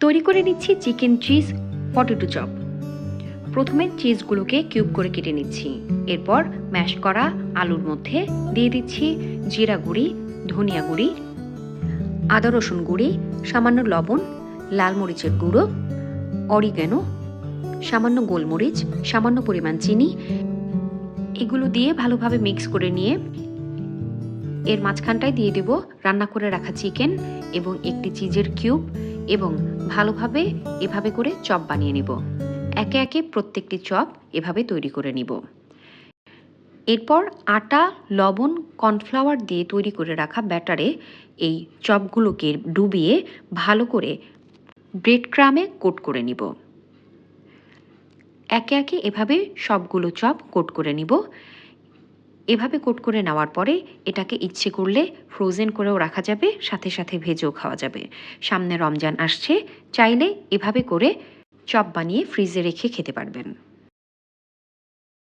তৈরি করে নিচ্ছি চিকেন চিজ, পটেটো চপ। প্রথমে চিজগুলোকে কিউব করে কেটে নিচ্ছি। এরপর ম্যাশ করা আলুর মধ্যে দিয়ে দিচ্ছি জিরা গুঁড়ি, ধনিয়া গুঁড়ি, আদা রসুন গুঁড়ি, সামান্য লবণ, লাল মরিচের গুঁড়ো অরিগ্যানো সামান্য গোলমরিচ, সামান্য পরিমাণ চিনি। এগুলো দিয়ে ভালোভাবে মিক্স করে নিয়ে এর মাঝখানটায় দিয়ে দেব রান্না করে রাখা চিকেন এবং একটি চিজের কিউব। এবং ভালোভাবে এভাবে করে চপ বানিয়ে নিব। একে একে প্রত্যেকটি চপ এভাবে তৈরি করে নিব। এরপর আটা, লবণ, কর্নফ্লাওয়ার দিয়ে তৈরি করে রাখা ব্যাটারে এই চপগুলোকে ডুবিয়ে ভালো করে ব্রেড ক্রামে কোট করে নিব। একে একে এভাবে সবগুলো চপ কোট করে নিব। এভাবে কোট করে নেওয়ার পরে এটাকে ইচ্ছে করলে ফ্রোজেন করেও রাখা যাবে, সাথে সাথে ভেজেও খাওয়া যাবে। সামনে রমজান আসছে, চাইলে এভাবে করে চপ বানিয়ে ফ্রিজে রেখে খেতে পারবেন।